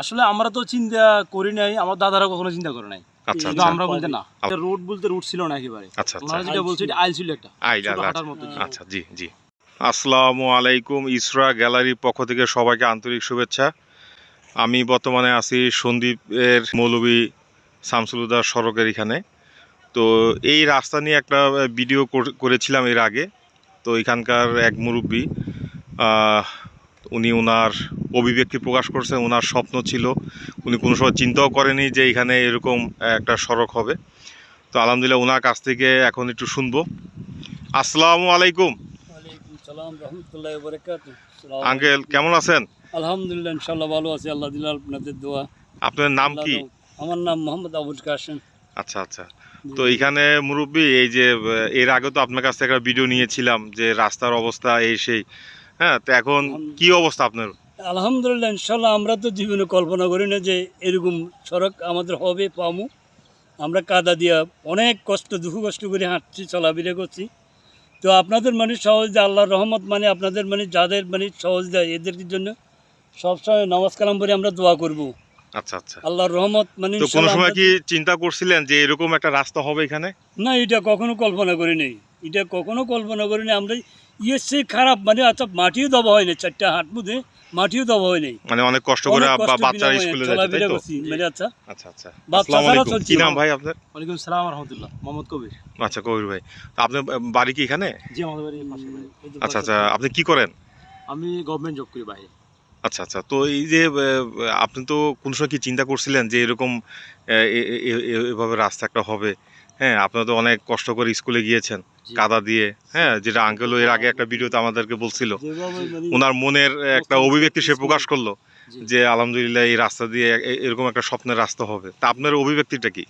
আসলে আমরা তো চিন্তা করি নাই আমার দাদারা কখনো চিন্তা করে নাই। কিন্তু আমরা বলতে না। রোড বলতে রুট ছিল না একেবারে। ওনারা যেটা বলছে এটা আইল ছিল একটা। আইল হাঁটার মতো আচ্ছা জি জি। আসসালামু আলাইকুম ইসরা গ্যালারির পক্ষ থেকে সবাইকে আন্তরিক শুভেচ্ছা। আমি বর্তমানে আছি সন্দীপের মৌলবী শামসুলুদার সড়কের এখানে। তো এই রাস্তা নিয়ে একটা ভিডিও কর- করেছিলাম এর আগে। তো এখানকার এক মুরব্বী আহ, উনি ওনার অভিব্যক্তি প্রকাশ করছেন ওনার স্বপ্ন ছিল। উনি কোনো সময় চিন্তাও করেনি যে এখানে এরকম একটা সড়ক হবে। তো আলহামদুলিল্লাহ ওনার কাছ থেকে এখন একটু শুনব। আসসালামু আলাইকুম। আঙ্কেল কেমন আছেন? আলহামদুলিল্লাহ ইনশাল্লাহ ভালো আছি। আল্লাহ আপনাদের দোয়া। আপনার নাম কি? আমার নাম মোহাম্মদ আবুল কাসেম আচ্ছা আচ্ছা। তো এখানে মুরব্বী এই যে এর আগে তো আপনার কাছ থেকে একটা ভিডিও নিয়েছিলাম যে রাস্তার অবস্থা এই সেই। হ্যাঁ তো এখন কি অবস্থা আপনার? আলহামদুলিল্লাহ ইনশাল্লাহ আমরা তো জীবনে কল্পনা করি না যে এরকম সড়ক আমাদের হবে পামু। আমরা কাদা দিয়া অনেক কষ্ট দুঃখ কষ্ট করে হাঁটছি চলাফেরা করছি। তো আপনাদের মানে সহজ দেয় আল্লাহর রহমত মানে আপনাদের মানে যাদের মানে সহজ দেয় এদের জন্য সবসময় নামাজ কালাম করে আমরা দোয়া করব। আচ্ছা আচ্ছা। আল্লাহর রহমত মানে তো কোনো সময় কি চিন্তা করছিলেন যে এরকম একটা রাস্তা হবে এখানে? না এটা কখনো কল্পনা করি নাই। এটা কখনো কল্পনা করি নাই। আমরা ইয়ের সে খারাপ মানে আচ্ছা মাটিও দেওয়া হয় না চারটা হাট মধ্যে মাটিও দেওয়া হয় নাই। মানে অনেক কষ্ট করে অনেক বা- কষ্ট বাচ্চারা বিনিময়ে স্কুলে যাচ্ছে তাই তো? মানে আচ্ছা। আচ্ছা আচ্ছা। আসসালামু আলাইকুম। কি নাম ভাই আপনার? ওয়ালাইকুম সালাম রহমতুল্লাহ মোহাম্মদ কবির। আচ্ছা কবির ভাই। তো আপনার বাড়ি কি এখানে? জি আমাদের বাড়ির পাশে বাড়ি। আচ্ছা আচ্ছা আপনি কি করেন? আমি গভর্নমেন্ট জব করি বাইরে। আচ্ছা আচ্ছা তো এই যে আপনি তো কোন সময় কি চিন্তা করছিলেন যে এরকম এভাবে রাস্তা একটা হবে? হ্যাঁ আপনারা তো অনেক কষ্ট করে স্কুলে গিয়েছেন। কাদা দিয়ে হ্যাঁ যেটা আঙ্কেলও এর আগে একটা ভিডিওতে আমাদেরকে বলছিল। মানে ওনার মনের একটা অভিব্যক্তি সে প্রকাশ করল যে আলহামদুলিল্লাহ এই রাস্তা দিয়ে এরকম একটা স্বপ্নের রাস্তা হবে। তা আপনার অভিব্যক্তিটা কি?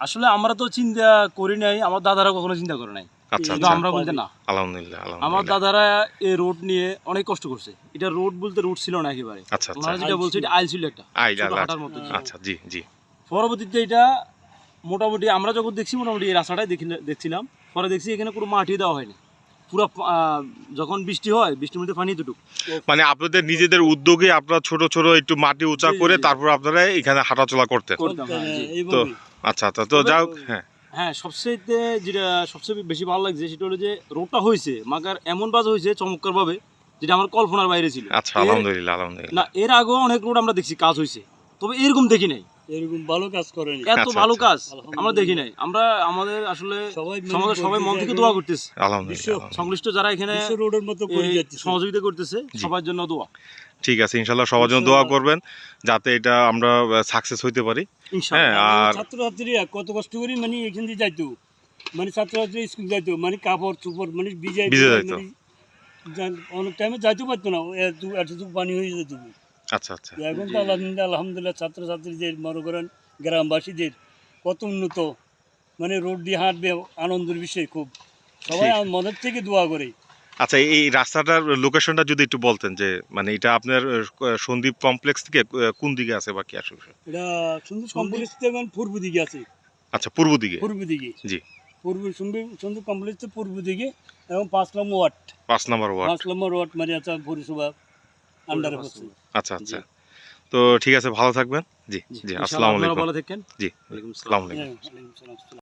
আসলে আমরা তো চিন্তা করি নাই আমার দাদারা কখনো চিন্তা করে নাই। আচ্ছা কিন্তু আচ্ছা আমরা বলতে না। আলহামদুলিল্লাহ আমার দাদারা এই রোড নিয়ে অনেক কষ্ট করছে। এটা রোড বলতে রুট ছিল না একেবারে। আচ্ছা আচ্ছা। যেটা বলছে এটা আইল ছিল একটা আইল ছোট আইল, হাঁটার মতো ছিল। আচ্ছা জি জি। পরবর্তীতে এটা মোটামুটি আমরা যখন দেখছি মোটামুটি এই রাস্তাটাই দেখি- দেখছিলাম। পরে দেখছি এখানে কোনো মাটি দেওয়া হয়নি। পুরো যখন বৃষ্টি হয় বৃষ্টির মধ্যে পানি দুটুক। মানে আপনাদের নিজেদের উদ্যোগে আপনারা ছোট ছোট একটু মাটি উঁচা করে তারপর আপনারা এখানে হাঁটাচলা করতেন। হ্যাঁ, জি। এইভাবে আচ্ছা আচ্ছা তো যাই হোক হ্যাঁ। হ্যাঁ সবচেয়ে যেটা সবচেয়ে বেশি ভালো লাগছে সেটা হলো যে রোডটা হয়েছে মাগার এমন বাজ হয়েছে চমৎকার ভাবে যেটা আমার কল্পনার বাইরে ছিল। আচ্ছা আলহামদুলিল্লাহ আলহামদুলিল্লাহ। না এর আগেও অনেক রোড আমরা দেখছি কাজ হয়েছে তবে এরকম দেখি নাই। এরকম ভালো কাজ করেনি। এত ভালো। কাজ আমরা দেখি নাই। আমরা আমাদের আসলে সমাজের সবাই মন থেকে দোয়া করতেছি। সংশ্লিষ্ট যারা এখানে রোডের মতো করে এই যাচ্ছে সহযোগিতা করতেছে সবার জন্য দোয়া। ঠিক আছে ইনশাল্লাহ সবার জন্য দোয়া করবেন যাতে এটা আমরা সাকসেস হইতে পারি। হ্যাঁ আর ছাত্রছাত্রীরা কত কষ্ট করে মানে এখান দিয়ে যাইতো। মানে ছাত্রছাত্রী স্কুল যাইতো মানে কাপড় চুপড় মানে ভিজে ভিজে যাইতো। মানে অনেক টাইমে যাইতে পারতো না। এতটুকু পানি হয়ে যেত। আচ্ছা আচ্ছা। এখন তো আলহামদুলিল্লাহ আলহামদুলিল্লাহ ছাত্রছাত্রীদের মনে করেন গ্রামবাসীদের কত উন্নত মানে রোড দিয়ে হাঁটবে আনন্দের বিষয় খুব। সবাই মনের থেকে দোয়া করে। আচ্ছা এই রাস্তাটার লোকেশনটা যদি একটু বলতেন যে মানে এটা আপনার সন্দীপ কমপ্লেক্স থেকে কোন দিকে আছে বা কি আসলে? এটা সুন্দর কমপ্লেক্স থেকে পূর্ব দিকে আছে। আচ্ছা পূর্ব দিকে? পূর্ব দিকে। জি। পূর্ব সুন্দর সুন্দর কমপ্লেক্স পূর্ব দিকে এবং পাঁচ নম্বর ওয়ার্ড। পাঁচ নম্বর ওয়ার্ড। পাঁচ নম্বর ওয়ার্ড মানে আছে পৌরসভা। আন্ডারে পড়ছে আচ্ছা আচ্ছা। তো ঠিক আছে ভালো থাকবেন। জি জি আসসালামু আলাইকুম। ভালো থাকেন। জি আসসালামু আলাইকুম। হ্যাঁ, ওয়ালাইকুম আসসালাম।